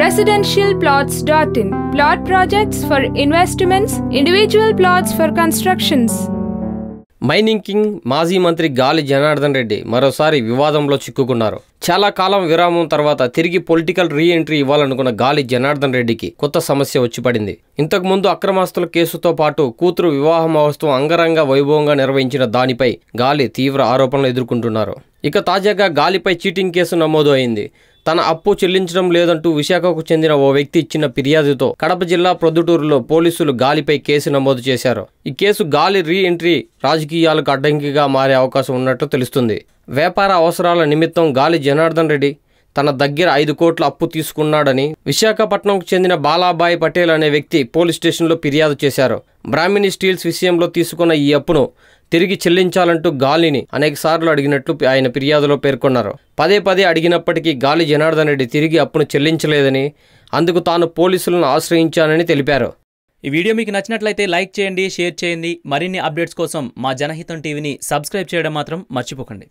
residentialplots.in. Plot projects for investments, individual plots for constructions. Mining king మాజీ మంత్రి గాలి జనార్దన్ రెడ్డి మరోసారి వివాదంలో చిక్కుకున్నారు చాలా కాలం విరామం తర్వాత తిరిగి పొలిటికల్ రీ ఎంట్రీ ఇవ్వాలనుకున్న గాలి జనార్దన్ రెడ్డికి కొత్త సమస్య వచ్చి పడింది. ఇంతకుముందు అక్రమాస్తుల కేసుతో పాటు కూతురు వివాహ మహోత్సవం అంగరంగ వైభవంగా నిర్వహించిన దానిపై గాలి తీవ్ర ఆరోపణలు ఎదుర్కొంటున్నారు. ఇక తాజాగా గాలిపై చీటింగ్ కేసు నమోదు అయింది. తన అప్పు చెల్లించడం లేదంటూ విశాఖకు చెందిన ఓ వ్యక్తి ఇచ్చిన ఫిర్యాదుతో కడప జిల్లా ప్రొద్దుటూరులో పోలీసులు గాలిపై కేసు నమోదు చేశారు. ఈ కేసు గాలి రీ ఎంట్రీ రాజకీయాలకు అడ్డంకిగా మారే అవకాశం ఉన్నట్లు తెలుస్తుంది. వ్యాపార అవసరాల నిమిత్తం గాలి జనార్దన్ రెడ్డి తన దగ్గర ఐదు కోట్ల అప్పు తీసుకున్నాడని విశాఖపట్నంకు చెందిన బాలాబాయ్ పటేల్ అనే వ్యక్తి పోలీస్ స్టేషన్లో ఫిర్యాదు చేశారు. బ్రాహ్మిణి స్టీల్స్ విషయంలో తీసుకున్న ఈ అప్పును తిరిగి చెల్లించాలంటూ గాలిని అనేకసార్లు అడిగినట్లు ఆయన ఫిర్యాదులో పేర్కొన్నారు. పదే పదే అడిగినప్పటికీ గాలి జనార్దన్ రెడ్డి తిరిగి అప్పును చెల్లించలేదని అందుకు తాను పోలీసులను ఆశ్రయించానని తెలిపారు. ఈ వీడియో మీకు నచ్చినట్లయితే లైక్ చేయండి షేర్ చేయండి. మరిన్ని అప్డేట్స్ కోసం మా జనహితం టీవీని సబ్స్క్రైబ్ చేయడం మాత్రం మర్చిపోకండి.